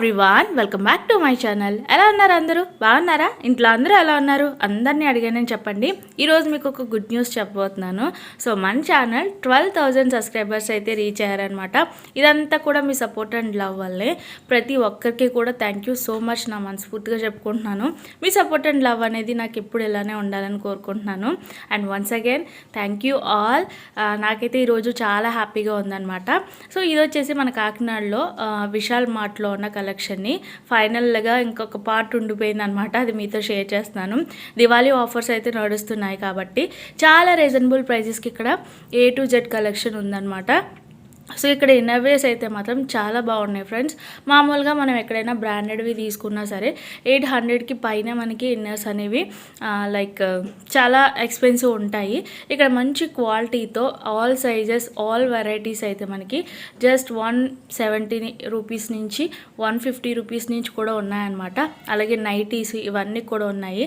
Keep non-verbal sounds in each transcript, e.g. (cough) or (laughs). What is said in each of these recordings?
Everyone welcome back to my channel ఎలా ఉన్నారు అందరూ? బాగున్నారా? ఇంట్లో అందరూ ఎలా ఉన్నారు? అందరినీ అడిగానని చెప్పండి. ఈరోజు మీకు ఒక గుడ్ న్యూస్ చెప్పబోతున్నాను. సో మన ఛానల్ ట్వెల్వ్ థౌజండ్ సబ్స్క్రైబర్స్ అయితే రీచ్ అయ్యారనమాట ఇదంతా కూడా మీ సపోర్ట్ అండ్ లవ్ వల్లే. ప్రతి ఒక్కరికి కూడా థ్యాంక్ యూ సో మచ్ నా మనస్ఫూర్తిగా చెప్పుకుంటున్నాను. మీ సపోర్ట్ అండ్ లవ్ అనేది నాకు ఎప్పుడు ఇలానే ఉండాలని కోరుకుంటున్నాను. And once again thank you all నాకైతే ఈరోజు చాలా హ్యాపీగా ఉందన్నమాట. సో ఇది వచ్చేసి మన కాకినాడలో విశాల్ మార్ట్లో ఉన్న కలెక్షన్ని ఫైనల్గా ఇంకొక పార్ట్ ఉండిపోయింది అనమాట అది మీతో షేర్ చేస్తున్నాను. దివాళీ ఆఫర్స్ అయితే నడుస్తున్నాయి కాబట్టి చాలా రీజనబుల్ ప్రైజెస్కి ఇక్కడ ఏ టు జెడ్ కలెక్షన్ ఉందన్నమాట. సో ఇక్కడ ఇన్నర్వేస్ అయితే మాత్రం చాలా బాగున్నాయి ఫ్రెండ్స్. మామూలుగా మనం ఎక్కడైనా బ్రాండెడ్వి తీసుకున్నా సరే ఎయిట్ హండ్రెడ్కి పైన మనకి ఇన్నర్స్ అనేవి లైక్ చాలా ఎక్స్పెన్సివ్ ఉంటాయి. ఇక్కడ మంచి క్వాలిటీతో ఆల్ సైజెస్ ఆల్ వెరైటీస్ అయితే మనకి జస్ట్ వన్ సెవెంటీ రూపీస్ నుంచి వన్ ఫిఫ్టీ రూపీస్ నుంచి కూడా ఉన్నాయన్నమాట. అలాగే నైటీస్ ఇవన్నీ కూడా ఉన్నాయి.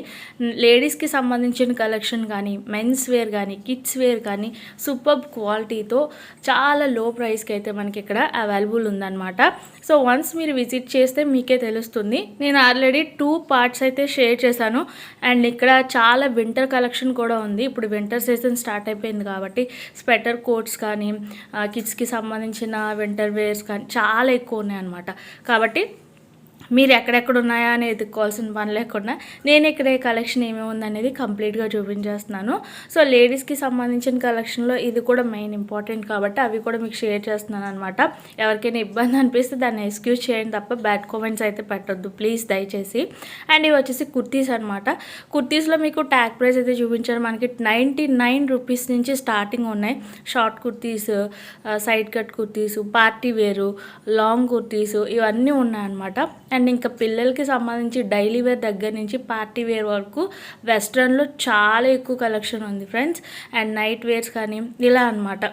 లేడీస్కి సంబంధించిన కలెక్షన్ కానీ మెన్స్ వేర్ కానీ కిడ్స్ వేర్ కానీ సూపర్ క్వాలిటీతో చాలా లో ప్రైస్ ప్రైస్కి అయితే మనకి ఇక్కడ అవైలబుల్ ఉందన్నమాట. సో వన్స్ మీరు విజిట్ చేస్తే మీకే తెలుస్తుంది. నేను ఆల్రెడీ టూ పార్ట్స్ అయితే షేర్ చేశాను. అండ్ ఇక్కడ చాలా వింటర్ కలెక్షన్ కూడా ఉంది. ఇప్పుడు వింటర్ సీజన్ స్టార్ట్ అయిపోయింది కాబట్టి స్వెటర్ కోట్స్ కానీ కిడ్స్కి సంబంధించిన వింటర్ వేర్స్ కానీ చాలా ఎక్కువ ఉన్నాయి అనమాట కాబట్టి మీరు ఎక్కడెక్కడ ఉన్నాయా అని ఎదుర్కోవాల్సిన పని లేకుండా నేను ఇక్కడ కలెక్షన్ ఏమేమి ఉందనేది కంప్లీట్గా చూపించేస్తున్నాను. సో లేడీస్కి సంబంధించిన కలెక్షన్లో ఇది కూడా మెయిన్ ఇంపార్టెంట్ కాబట్టి అవి కూడా మీకు షేర్ చేస్తున్నాను అనమాట ఎవరికైనా ఇబ్బంది అనిపిస్తే దాన్ని ఎక్స్క్యూజ్ చేయండి తప్ప బ్యాడ్ కామెంట్స్ అయితే పెట్టొద్దు. ప్లీజ్ దయచేసి. అండ్ ఇవి వచ్చేసి కుర్తీస్ అనమాట కుర్తీస్లో మీకు ట్యాగ్ ప్రైస్ అయితే చూపించారు మనకి నైంటీ నైన్ రూపీస్ నుంచి స్టార్టింగ్ ఉన్నాయి. Short kurtis side cut kurtis party wear long kurtis ఇవన్నీ ఉన్నాయన్నమాట అండ్ ఇంకా పిల్లలకి సంబంధించి డైలీ వేర్ దగ్గర నుంచి పార్టీ వేర్ వరకు వెస్ట్రన్లో చాలా ఎక్కువ కలెక్షన్ ఉంది ఫ్రెండ్స్ అండ్ నైట్ వేర్స్ కానీ ఇలా అన్నమాట.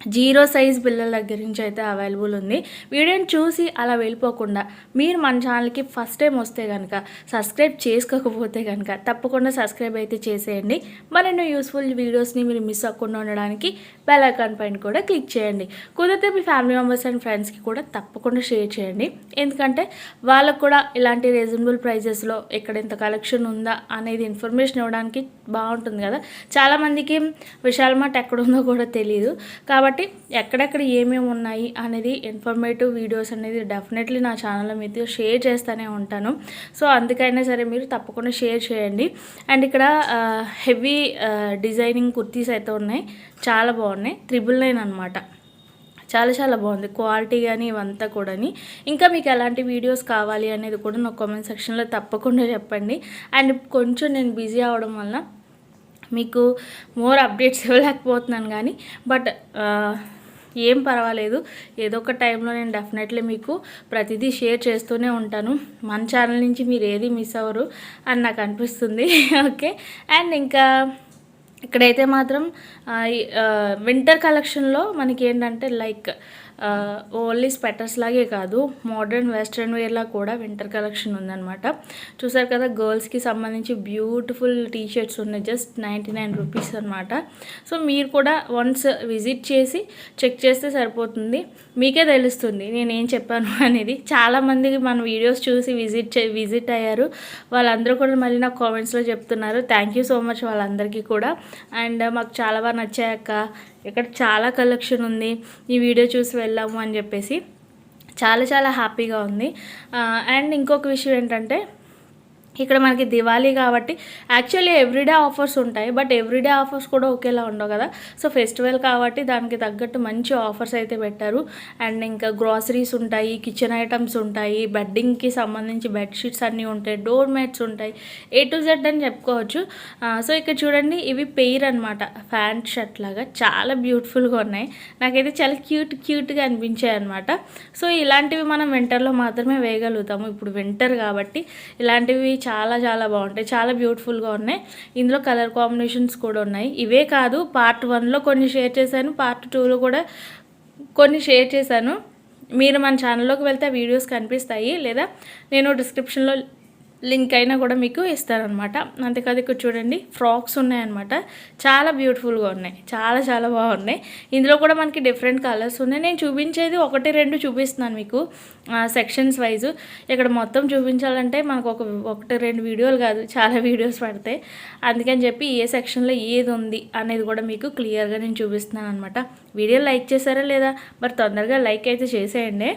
జీరో సైజ్ పిల్లల దగ్గర నుంచి అయితే అవైలబుల్ ఉంది. వీడియోని చూసి అలా వెళ్ళిపోకుండా మీరు మన ఛానల్కి ఫస్ట్ టైం వస్తే కనుక సబ్స్క్రైబ్ చేసుకోకపోతే కనుక తప్పకుండా సబ్స్క్రైబ్ అయితే చేసేయండి. మరెన్నో యూస్ఫుల్ వీడియోస్ని మీరు మిస్ అవ్వకుండా ఉండడానికి బెల్ ఐకాన్ పైన కూడా క్లిక్ చేయండి. కుదిరితే మీ ఫ్యామిలీ మెంబర్స్ అండ్ ఫ్రెండ్స్కి కూడా తప్పకుండా షేర్ చేయండి. ఎందుకంటే వాళ్ళకు కూడా ఇలాంటి రీజనబుల్ ప్రైజెస్లో ఎక్కడ ఇంత కలెక్షన్ ఉందా అనేది ఇన్ఫర్మేషన్ ఇవ్వడానికి బాగుంటుంది కదా. చాలామందికి విశాల్ మార్ట్ ఎక్కడుందో కూడా తెలియదు కాబట్టి కాబట్టి ఎక్కడెక్కడ ఏమేమి ఉన్నాయి అనేది ఇన్ఫర్మేటివ్ వీడియోస్ అనేది డెఫినెట్లీ నా ఛానల్లో మీతో షేర్ చేస్తూనే ఉంటాను. సో అందుకైనా సరే మీరు తప్పకుండా షేర్ చేయండి. అండ్ ఇక్కడ హెవీ డిజైనింగ్ కుర్తీస్ అయితే ఉన్నాయి. చాలా బాగున్నాయి. త్రిబుల్ నైన్ అనమాట చాలా చాలా బాగుంది. క్వాలిటీ కానీ ఇవంతా కూడాని. ఇంకా మీకు ఎలాంటి వీడియోస్ కావాలి అనేది కూడా నా కామెంట్ సెక్షన్లో తప్పకుండా చెప్పండి. అండ్ కొంచెం నేను బిజీ అవడం వల్ల మీకు మోర్ అప్డేట్స్ (laughs) ఇవ్వలేకపోతున్నాను కానీ బట్ ఏం పర్వాలేదు. ఏదో ఒక టైంలో నేను డెఫినెట్లీ మీకు ప్రతిదీ షేర్ చేస్తూనే ఉంటాను. మన ఛానల్ నుంచి మీరు ఏది మిస్ అవ్వరు అని నాకు అనిపిస్తుంది. (laughs) ఓకే అండ్ ఇంకా ఇక్కడైతే మాత్రం వింటర్ కలెక్షన్లో మనకి ఏంటంటే లైక్ ఓన్లీ స్వెటర్స్ లాగే కాదు మోడర్న్ వెస్ట్రన్ వేర్లా కూడా వింటర్ కలెక్షన్ ఉందన్నమాట. చూసారు కదా గర్ల్స్కి సంబంధించి బ్యూటిఫుల్ టీ షర్ట్స్ ఉన్నాయి జస్ట్ నైంటీ నైన్ రూపీస్ అనమాట సో మీరు కూడా వన్స్ విజిట్ చేసి చెక్ చేస్తే సరిపోతుంది. మీకే తెలుస్తుంది నేను ఏం చెప్పాను (laughs) అనేది. చాలామంది మన వీడియోస్ చూసి విజిట్ చే విజిట్ అయ్యారు. వాళ్ళందరూ కూడా మళ్ళీ నాకు కామెంట్స్లో చెప్తున్నారు. థ్యాంక్ యూ సో మచ్ వాళ్ళందరికీ కూడా. అండ్ మాకు చాలా బాగా నచ్చాయక్క ఇక్కడ చాలా కలెక్షన్ ఉంది. ఈ వీడియో చూసి వెళ్ళాము అని చెప్పేసి చాలా చాలా హ్యాపీగా ఉంది. అండ్ ఇంకొక విషయం ఏంటంటే ఇక్కడ మనకి దివాళీ కాబట్టి యాక్చువల్లీ ఎవ్రీడే ఆఫర్స్ ఉంటాయి బట్ ఎవ్రీడే ఆఫర్స్ కూడా ఒకేలా ఉండవు కదా. సో ఫెస్టివల్ కాబట్టి దానికి తగ్గట్టు మంచి ఆఫర్స్ అయితే పెట్టారు. అండ్ ఇంకా గ్రాసరీస్ ఉంటాయి కిచెన్ ఐటమ్స్ ఉంటాయి బెడ్డింగ్కి సంబంధించి బెడ్షీట్స్ అన్నీ ఉంటాయి డోర్ మ్యాట్స్ ఉంటాయి ఏ టు జెడ్ అని చెప్పుకోవచ్చు. సో ఇక్కడ చూడండి ఇవి పెయిర్ అనమాట ప్యాంట్ షర్ట్ లాగా చాలా బ్యూటిఫుల్గా ఉన్నాయి. నాకైతే చాలా క్యూట్ క్యూట్గా అనిపించాయి అనమాట సో ఇలాంటివి మనం వింటర్లో మాత్రమే వేయగలుగుతాము. ఇప్పుడు వింటర్ కాబట్టి ఇలాంటివి చాలా చాలా బాగుంటాయి. చాలా బ్యూటిఫుల్గా ఉన్నాయి. ఇందులో కలర్ కాంబినేషన్స్ కూడా ఉన్నాయి. ఇవే కాదు పార్ట్ వన్లో కొన్ని షేర్ చేశాను పార్ట్ టూలో కూడా కొన్ని షేర్ చేశాను. మీరు మన ఛానల్లోకి వెళ్తే ఆ వీడియోస్ కనిపిస్తాయి. లేదా నేను డిస్క్రిప్షన్లో లింక్ అయినా కూడా మీకు ఇస్తారనమాట. అంతేకాదు ఇక్కడ చూడండి ఫ్రాక్స్ ఉన్నాయన్నమాట. చాలా బ్యూటిఫుల్గా ఉన్నాయి. చాలా చాలా బాగున్నాయి. ఇందులో కూడా మనకి డిఫరెంట్ కలర్స్ ఉన్నాయి. నేను చూపించేది ఒకటి రెండు చూపిస్తున్నాను మీకు సెక్షన్స్ వైజ్. ఇక్కడ మొత్తం చూపించాలంటే మనకు ఒక ఒకటి రెండు వీడియోలు కాదు చాలా వీడియోస్ పడతాయి. అందుకని చెప్పి ఏ సెక్షన్లో ఏది ఉంది అనేది కూడా మీకు క్లియర్గా నేను చూపిస్తున్నాను అనమాట వీడియో లైక్ చేశారా లేదా? మరి తొందరగా లైక్ అయితే చేసేయండి.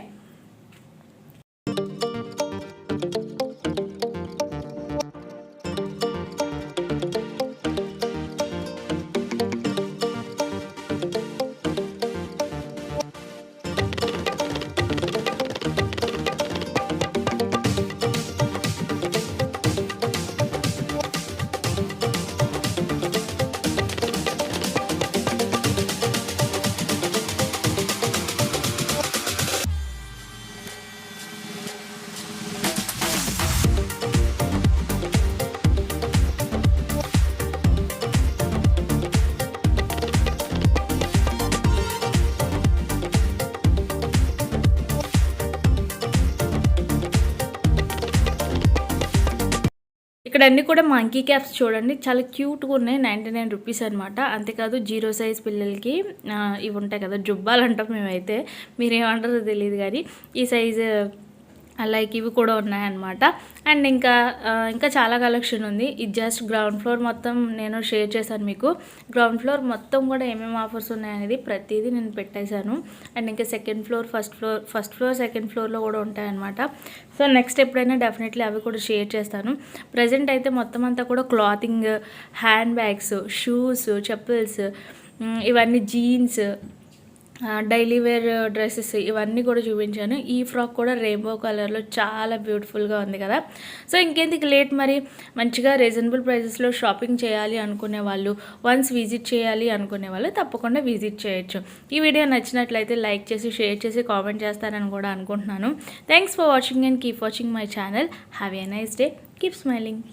ఇక్కడ అన్ని కూడా మంకీ క్యాప్స్ చూడండి. చాలా క్యూట్గా ఉన్నాయి. నైంటీ నైన్ రూపీస్ అనమాట అంతేకాదు జీరో సైజ్ పిల్లలకి ఇవి ఉంటాయి కదా జుబ్బాలు అంటాం మేమైతే. మీరేమంటారో తెలియదు కానీ ఈ సైజు లైక్ ఇవి కూడా ఉన్నాయన్నమాట. అండ్ ఇంకా ఇంకా చాలా కలెక్షన్ ఉంది. ఇది జస్ట్ గ్రౌండ్ ఫ్లోర్ మొత్తం నేను షేర్ చేశాను మీకు. గ్రౌండ్ ఫ్లోర్ మొత్తం కూడా ఏమేమి ఆఫర్స్ ఉన్నాయనేది ప్రతిదీ నేను పెట్టేశాను. అండ్ ఇంకా second floor first floor first floor second ఫ్లోర్లో కూడా ఉంటాయన్నమాట. సో నెక్స్ట్ ఎప్పుడైనా డెఫినెట్లీ అవి కూడా షేర్ చేస్తాను. ప్రజెంట్ అయితే మొత్తం అంతా కూడా క్లాతింగ్ హ్యాండ్ బ్యాగ్స్ షూస్ చెప్పుల్స్ ఇవన్నీ జీన్స్ డైలీ వేర్ డ్రెస్సెస్ ఇవన్నీ కూడా చూపించాను. ఈ ఫ్రాక్ కూడా రెయిన్బో కలర్లో చాలా బ్యూటిఫుల్గా ఉంది కదా. సో ఇంకెందుకు లేట్ మరి? మంచిగా రీజనబుల్ ప్రైజెస్లో షాపింగ్ చేయాలి అనుకునే వాళ్ళు వన్స్ విజిట్ చేయాలి అనుకునే వాళ్ళు తప్పకుండా విజిట్ చేయొచ్చు. ఈ వీడియో నచ్చినట్లయితే లైక్ చేసి షేర్ చేసి కామెంట్ చేస్తారని కూడా అనుకుంటున్నాను. Thanks for watching and keep watching my channel. Have a nice day. Keep smiling.